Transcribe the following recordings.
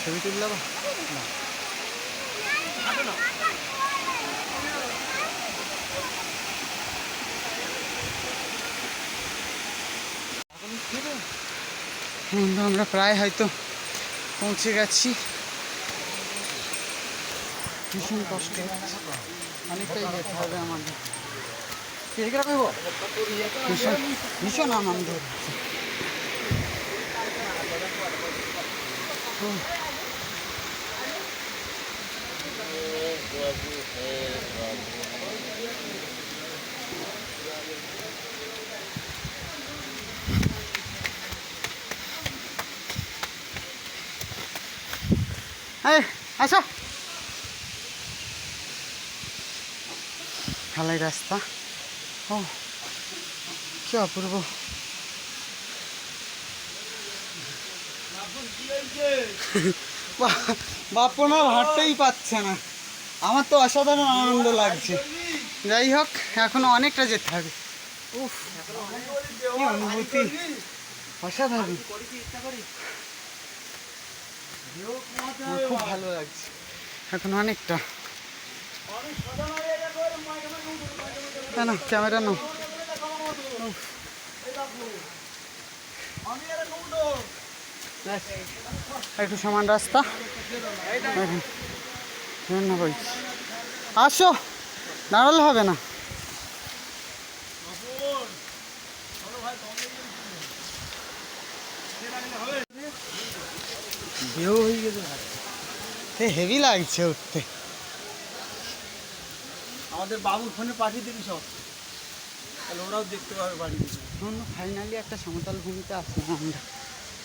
ছবি তুললে বা না। বন্ধু আমরা প্রায় হয়তো পৌঁছে গেছি। ভীষণ কষ্ট হচ্ছে। অনেকটাই যেতে হবে আমাদের। ভীষণ ভীষণ আনন্দ হচ্ছে। আসো ঢালাই রাস্তা। ও কি অপূর্ব। বাপনার হাঁটতেই পাচ্ছে না। আমার তো অসাধারণ আনন্দ লাগছে। যাই হোক, এখনও অনেকটা যেতে হবে। উফ অনুভূতি। অসাধারণ। খুব ভালো লাগছে। এখন অনেকটা। না না, ক্যামেরা নাও। একটু সমান রাস্তা। এখন না বলছি। আসো দাঁড়ালে হবে না। হেভি লাগছে উঠতে। আমাদের বাবুর ফোনে পাঠিয়ে দিবি সব। তাহলে ওরাও দেখতে পাবে বাড়ি ফাইনালি একটা সমতল ভূমিতে আসলাম আমরা।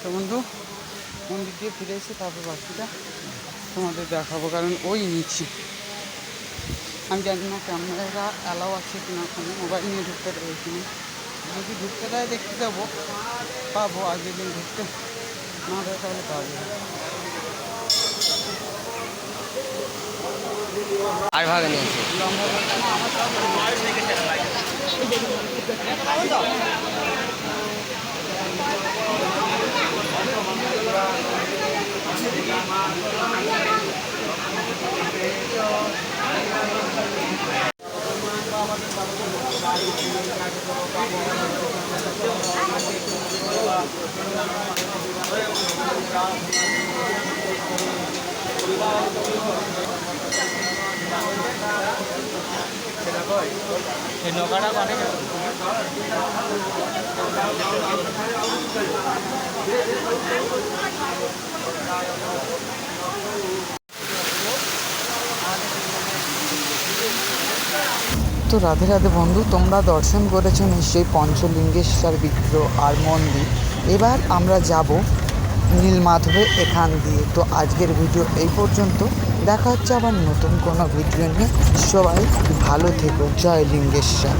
তো বন্ধু মন্দির দিয়ে ফিরে এসে তারপর বাকিটা তোমাদের দেখাবো কারণ ওই নিচে আমি জানি না ক্যামেরা অ্যালাউ আছে কিনা ওখানে মোবাইল নিয়ে ঢুকতে দেবে কিনা। যদি ঢুকতে দেয় দেখতে যাব পাবো আর যদি ঢুকতে। না দেয় তাহলে পাবো না। আর ভাগে নিয়েছে। লম্বা বলতে না, আমার সব এই নৌকাটা পাঠে তো রাধে রাধে বন্ধু, তোমরা দর্শন করেছ নিশ্চয়ই পঞ্চলিঙ্গেশ্বর বিগ্রহ আর মন্দির। এবার আমরা যাব নীলমাধবে এখান দিয়ে। তো আজকের ভিডিও এই পর্যন্ত। দেখা হচ্ছে আবার নতুন কোনো ভিডিও নিয়ে। সবাই ভালো থেকো। জয় লিঙ্গেশ্বর।